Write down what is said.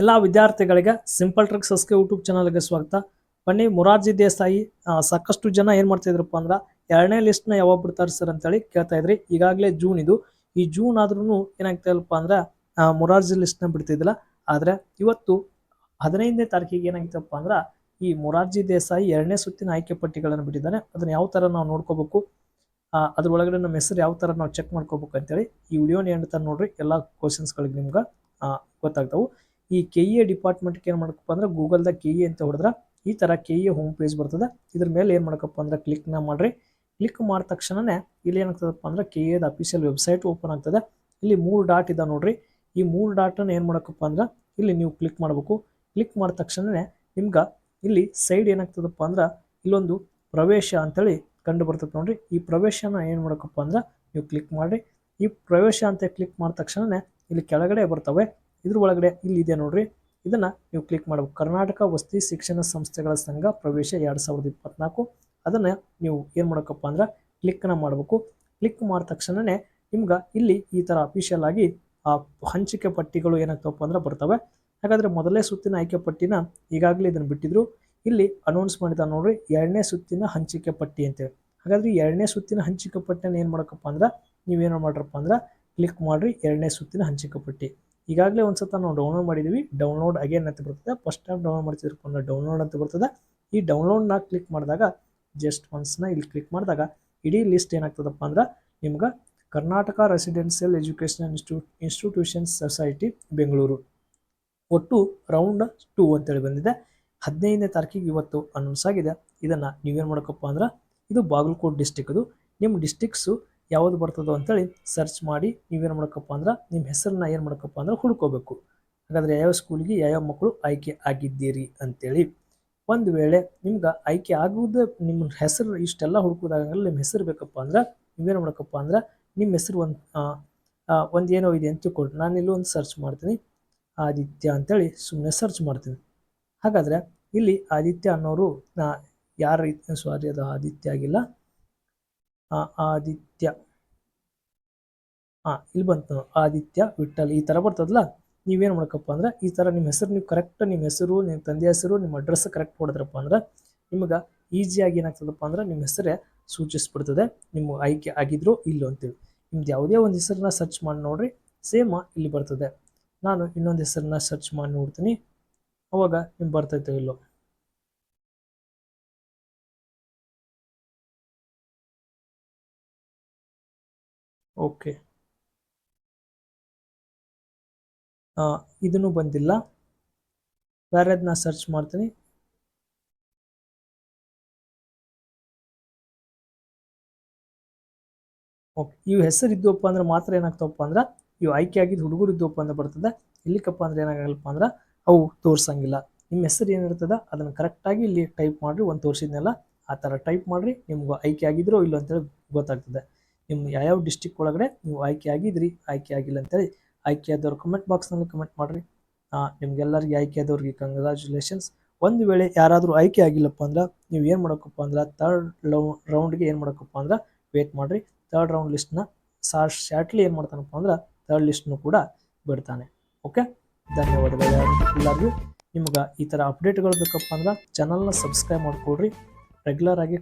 ಎಲ್ಲ ವಿದ್ಯಾರ್ಥಿಗಳಿಗೆ simple tricks ಸಸ್ಕೆ YouTube ಚಾನಲ್ಗೆ ಸ್ವಾಗತ. ಬನ್ನಿ, ಮೊರಾರ್ಜಿ ದೇಸಾಯಿ ಸಾಕಷ್ಟು ಜನ ಏನು ಮಾಡ್ತಾ ಅಂದ್ರೆ ಎರಡನೇ ಲಿಸ್ಟ್ನ ಯಾವಾಗ ಬಿಡ್ತಾರೆ ಸರ್ ಅಂತೇಳಿ ಕೇಳ್ತಾ ಇದ್ರಿ. ಈಗಾಗಲೇ ಜೂನ್ ಇದು. ಈ ಜೂನ್ ಆದ್ರೂ ಏನಾಗ್ತಾ ಇಲ್ಲಪ್ಪ ಅಂದ್ರೆ ಮುರಾರ್ಜಿ ಮೊರಾರ್ಜಿ ಲಿಸ್ಟ್ನ ಬಿಡ್ತಿದ್ದಿಲ್ಲ. ಆದ್ರೆ ಇವತ್ತು ಹದಿನೈದನೇ ತಾರೀಕಿಗೆ ಏನಾಗ್ತಪ್ಪ ಅಂದ್ರೆ ಈ ಮೊರಾರ್ಜಿ ದೇಸಾಯಿ ಎರಡನೇ ಸುತ್ತಿನ ಆಯ್ಕೆ ಪಟ್ಟಿಗಳನ್ನು ಬಿಟ್ಟಿದ್ದಾನೆ. ಅದನ್ನ ಯಾವ ತರ ನಾವು ನೋಡ್ಕೋಬೇಕು? ಅದರೊಳಗಡೆ ನಮ್ಮ ಹೆಸರು ಯಾವ ತರ ನಾವು ಚೆಕ್ ಮಾಡ್ಕೋಬೇಕು ಅಂತೇಳಿ ಈ ವಿಡಿಯೋನ ಎಂಡ್ ತರ ನೋಡ್ರಿ. ಎಲ್ಲ ಕ್ವಶನ್ಸ್ಗಳಿಗೆ ನಿಮ್ಗೆ ಗೊತ್ತಾಗ್ತಾವು. ಈ ಕೆ ಇ ಡಿಪಾರ್ಟ್ಮೆಂಟ್ಗೆ ಏನು ಮಾಡಕಪ್ಪ ಅಂದ್ರೆ ಗೂಗಲ್ದಾಗ ಕೆ ಇ ಅಂತ ಹೊಡೆದ್ರೆ ಈ ಥರ ಕೆ ಹೋಮ್ ಪೇಜ್ ಬರ್ತದೆ. ಇದ್ರ ಮೇಲೆ ಏನು ಮಾಡಕಪ್ಪ ಅಂದ್ರೆ ಕ್ಲಿಕ್ನ ಮಾಡ್ರಿ. ಕ್ಲಿಕ್ ಮಾಡಿದ ತಕ್ಷಣನೇ ಇಲ್ಲಿ ಏನಾಗ್ತದಪ್ಪ ಅಂದ್ರೆ ಕೆ ದ ಅಫಿಷಿಯಲ್ ವೆಬ್ಸೈಟ್ ಓಪನ್ ಆಗ್ತದೆ. ಇಲ್ಲಿ ಮೂರು ಡಾಟ್ ಇದೆ ನೋಡ್ರಿ. ಈ ಮೂರು ಡಾಟನ್ನು ಏನು ಮಾಡಕಪ್ಪ ಅಂದ್ರೆ ಇಲ್ಲಿ ನೀವು ಕ್ಲಿಕ್ ಮಾಡಬೇಕು. ಕ್ಲಿಕ್ ಮಾಡಿದ ತಕ್ಷಣನೇ ನಿಮ್ಗೆ ಇಲ್ಲಿ ಸೈಡ್ ಏನಾಗ್ತದಪ್ಪ ಅಂದ್ರೆ ಇಲ್ಲೊಂದು ಪ್ರವೇಶ ಅಂತೇಳಿ ಕಂಡು ಬರ್ತದೆ ನೋಡ್ರಿ. ಈ ಪ್ರವೇಶನ ಏನು ಮಾಡಕಪ್ಪ ಅಂದ್ರೆ ನೀವು ಕ್ಲಿಕ್ ಮಾಡ್ರಿ. ಈ ಪ್ರವೇಶ ಅಂತ ಕ್ಲಿಕ್ ಮಾಡಿದ ತಕ್ಷಣನೇ ಇಲ್ಲಿ ಕೆಳಗಡೆ ಬರ್ತವೆ. ಇದ್ರ ಒಳಗಡೆ ಇಲ್ಲಿ ಇದೆ ನೋಡ್ರಿ. ಇದನ್ನ ನೀವು ಕ್ಲಿಕ್ ಮಾಡಬೇಕು. ಕರ್ನಾಟಕ ವಸತಿ ಶಿಕ್ಷಣ ಸಂಸ್ಥೆಗಳ ಸಂಘ ಪ್ರವೇಶ ಎರಡ್ ಸಾವಿರದ ಇಪ್ಪತ್ನಾಲ್ಕು. ಅದನ್ನ ನೀವು ಏನು ಮಾಡಬೇಕಪ್ಪ ಅಂದ್ರೆ ಕ್ಲಿಕ್ನ ಮಾಡಬೇಕು. ಕ್ಲಿಕ್ ಮಾಡಿದ ತಕ್ಷಣನೇ ನಿಮ್ಗೆ ಇಲ್ಲಿ ಈ ತರ ಅಫಿಷಿಯಲ್ ಆಗಿ ಆ ಹಂಚಿಕೆ ಪಟ್ಟಿಗಳು ಏನಾಗ್ತವಪ್ಪ ಅಂದ್ರೆ ಬರ್ತವೆ. ಹಾಗಾದ್ರೆ ಮೊದಲನೇ ಸುತ್ತಿನ ಆಯ್ಕೆ ಪಟ್ಟಿನ ಈಗಾಗಲೇ ಇದನ್ನ ಬಿಟ್ಟಿದ್ರು. ಇಲ್ಲಿ ಅನೌನ್ಸ್ ಮಾಡಿದ ನೋಡ್ರಿ, ಎರಡನೇ ಸುತ್ತಿನ ಹಂಚಿಕೆ ಪಟ್ಟಿ ಅಂತೇಳಿ. ಹಾಗಾದ್ರೆ ಎರಡನೇ ಸುತ್ತಿನ ಹಂಚಿಕೆ ಪಟ್ಟಿನ ಏನು ಮಾಡಬೇಕಪ್ಪ ಅಂದ್ರೆ ನೀವೇನು ಮಾಡ್ರಪ್ಪ ಅಂದ್ರೆ ಕ್ಲಿಕ್ ಮಾಡಿರಿ, ಎರಡನೇ ಸುತ್ತಿನ ಹಂಚಿಕೆ ಪಟ್ಟಿ. ಈಗಾಗಲೇ ಒಂದ್ಸತ ನಾವು ಡೌನ್ಲೋಡ್ ಮಾಡಿದೀವಿ. ಡೌನ್ಲೋಡ್ ಅಗೇನ್ ಅಂತ ಬರ್ತದೆ. ಫಸ್ಟ್ ಟೈಮ್ ಡೌನ್ಲೋಡ್ ಮಾಡ್ತಿದ್ರು ಅಂದ್ರೆ ಡೌನ್ಲೋಡ್ ಅಂತ ಬರ್ತದೆ. ಈ ಡೌನ್ಲೋಡ್ನ ಕ್ಲಿಕ್ ಮಾಡಿದಾಗ ಜಸ್ಟ್ ಒನ್ಸ್ನ ಇಲ್ಲಿ ಕ್ಲಿಕ್ ಮಾಡಿದಾಗ ಇಡೀ ಲಿಸ್ಟ್ ಏನಾಗ್ತದಪ್ಪ ಅಂದ್ರೆ ನಿಮ್ಗೆ Karnataka residential education institute institution society Bengaluru ಒಟ್ಟು ರೌಂಡ್ ಟೂ ಅಂತೇಳಿ ಬಂದಿದೆ. ಹದಿನೈದನೇ ತಾರೀಕಿಗೆ ಇವತ್ತು ಅನೌನ್ಸ್ ಆಗಿದೆ. ಇದನ್ನು ನೀವೇನು ಮಾಡೋಕಪ್ಪ ಅಂದ್ರೆ ಇದು ಬಾಗಲಕೋಟ್ ಡಿಸ್ಟಿಕ್ ಅದು ನಿಮ್ಮ ಡಿಸ್ಟಿಕ್ಸು ಯಾವುದು ಬರ್ತದೋ ಅಂತೇಳಿ ಸರ್ಚ್ ಮಾಡಿ ನೀವೇನು ಮಾಡಕಪ್ಪ ಅಂದ್ರೆ ನಿಮ್ಮ ಹೆಸರನ್ನ ಏನು ಮಾಡ್ಕಪ್ಪ ಅಂದ್ರೆ ಹುಡ್ಕೋಬೇಕು. ಹಾಗಾದ್ರೆ ಯಾವ ಸ್ಕೂಲ್ಗೆ ಯಾವ್ಯಾವ ಮಕ್ಕಳು ಆಯ್ಕೆ ಆಗಿದ್ದೀರಿ ಅಂತೇಳಿ. ಒಂದು ವೇಳೆ ನಿಮ್ಗೆ ಆಯ್ಕೆ ಆಗುವುದು ನಿಮ್ಮ ಹೆಸರು ಇಷ್ಟೆಲ್ಲ ಹುಡುಕೋದಾಗಲ್ಲ ನಿಮ್ಮ ಹೆಸರು ಬೇಕಪ್ಪ ಅಂದ್ರೆ ನೀವೇನು ಮಾಡಕಪ್ಪ ಅಂದ್ರೆ ನಿಮ್ಮ ಹೆಸರು ಒಂದು ಒಂದು ಏನೋ ಇದೆ ಅಂತ ತಿಳ್ಕೊಳ್ರಿ ನಾನು ಇಲ್ಲಿ ಒಂದು ಸರ್ಚ್ ಮಾಡ್ತೀನಿ. ಆದಿತ್ಯ ಅಂತೇಳಿ ಸುಮ್ಮನೆ ಸರ್ಚ್ ಮಾಡ್ತೀನಿ. ಹಾಗಾದರೆ ಇಲ್ಲಿ ಆದಿತ್ಯ ಅನ್ನೋರು ಯಾರು ಸಾರಿ ಅದು ಆದಿತ್ಯ ಆಗಿಲ್ಲ. ಆದಿತ್ಯ. ಹಾಂ ಇಲ್ಲಿ ಬಂತು ಆದಿತ್ಯ ವಿಠಲ್ ಈ ಥರ ಬರ್ತದಲ್ಲ? ನೀವೇನು ಮಾಡ್ಕಪ್ಪ ಅಂದ್ರೆ, ಈ ಥರ ನಿಮ್ಮ ಹೆಸರು, ನೀವು ಕರೆಕ್ಟ್ ನಿಮ್ಮ ಹೆಸರು, ನಿಮ್ಮ ತಂದೆ ಹೆಸರು, ನಿಮ್ಮ ಅಡ್ರೆಸ್ ಕರೆಕ್ಟ್ ಹೊಡೆದ್ರಪ್ಪ ಅಂದ್ರೆ, ನಿಮಗೆ ಈಸಿಯಾಗಿ ಏನಾಗ್ತದಪ್ಪ ಅಂದ್ರೆ, ನಿಮ್ಮ ಹೆಸರೇ ಸೂಚಿಸ್ಬಿಡ್ತದೆ. ನಿಮ್ಮ ಆಯ್ಕೆ ಆಗಿದ್ರು ಇಲ್ಲೋ ಅಂತೇಳಿ ನಿಮ್ದು ಯಾವುದೇ ಒಂದು ಹೆಸರನ್ನ ಸರ್ಚ್ ಮಾಡಿ ನೋಡ್ರಿ ಸೇಮ್ ಇಲ್ಲಿ ಬರ್ತದೆ. ನಾನು ಇನ್ನೊಂದು ಹೆಸರನ್ನ ಸರ್ಚ್ ಮಾಡಿ ನೋಡ್ತೀನಿ. ಅವಾಗ ನಿಮ್ಗೆ ಬರ್ತೈತೆ ಇಲ್ಲೋ? ಓಕೆ ಇದನ್ನು ಬಂದಿಲ್ಲ. ಬೇರೆದನ್ನ ಸರ್ಚ್ ಮಾಡ್ತೀನಿ. ಓಕೆ, ಇವು ಹೆಸರು ಇದ್ದವಪ್ಪ ಅಂದ್ರೆ ಮಾತ್ರ ಏನಾಗ್ತವಪ್ಪ ಅಂದ್ರೆ, ಇವು ಆಯ್ಕೆ ಆಗಿದ್ದು ಹುಡುಗರು ಇದ್ದವಪ್ಪ ಅಂದ್ರೆ ಬರ್ತದೆ. ಇಲ್ಲಿಕಪ್ಪ ಅಂದ್ರೆ ಏನಾಗಲ್ಲಪ್ಪ ಅಂದ್ರೆ, ಅವು ತೋರ್ಸಂಗಿಲ್ಲ. ನಿಮ್ಮ ಹೆಸರು ಏನಿರ್ತದ ಅದನ್ನು ಕರೆಕ್ಟಾಗಿ ಇಲ್ಲಿ ಟೈಪ್ ಮಾಡಿರಿ, ಒಂದು ತೋರಿಸಿದ್ನಲ್ಲ, ಆ ಥರ ಟೈಪ್ ಮಾಡಿರಿ, ನಿಮ್ಗೆ ಆಯ್ಕೆ ಆಗಿದ್ರೋ ಇಲ್ಲ ಅಂತೇಳಿ ಗೊತ್ತಾಗ್ತದೆ. ನಿಮ್ಮ ಯಾವ್ಯಾವ ಡಿಸ್ಟಿಕ್ ಒಳಗಡೆ ನೀವು ಆಯ್ಕೆ ಆಗಿದ್ರಿ, ಆಯ್ಕೆ ಆಗಿಲ್ಲ ಅಂತೇಳಿ ಆಯ್ಕೆ ಆದವ್ರು ಕಮೆಂಟ್ ಬಾಕ್ಸ್ನಲ್ಲಿ ಕಮೆಂಟ್ ಮಾಡಿರಿ. ನಿಮ್ಗೆಲ್ಲರಿಗೆ ಆಯ್ಕೆ ಆದವ್ರಿಗೆ ಕಂಗ್ರ್ಯಾಚುಲೇಷನ್ಸ್ ಒಂದು ವೇಳೆ ಯಾರಾದರೂ ಆಯ್ಕೆ ಆಗಿಲ್ಲಪ್ಪ ಅಂದ್ರೆ ನೀವು ಏನು ಮಾಡಕಪ್ಪ ಅಂದ್ರೆ ತರ್ಡ್ ಲೌ ರೌಂಡ್ಗೆ ಏನು ಮಾಡಕಪ್ಪ ಅಂದ್ರೆ ವೇಟ್ ಮಾಡಿರಿ. ತರ್ಡ್ ರೌಂಡ್ ಲಿಸ್ಟ್ನ ಸಾ ಶಾರ್ಟ್ಲಿ ಏನು ಮಾಡ್ತಾನಪ್ಪ ಅಂದ್ರೆ ತರ್ಡ್ ಲಿಸ್ಟ್ನು ಕೂಡ ಬಿಡ್ತಾನೆ. ಓಕೆ ಧನ್ಯವಾದಗಳು ಎಲ್ಲರಿಗೂ. ನಿಮ್ಗೆ ಈ ಥರ ಅಪ್ಡೇಟ್ಗಳು ಬೇಕಪ್ಪ ಅಂದ್ರೆ ಚಾನಲ್ನ ಸಬ್ಸ್ಕ್ರೈಬ್ ಮಾಡ್ಕೊಡ್ರಿ. ರೆಗ್ಯುಲರ್ ಆಗಿ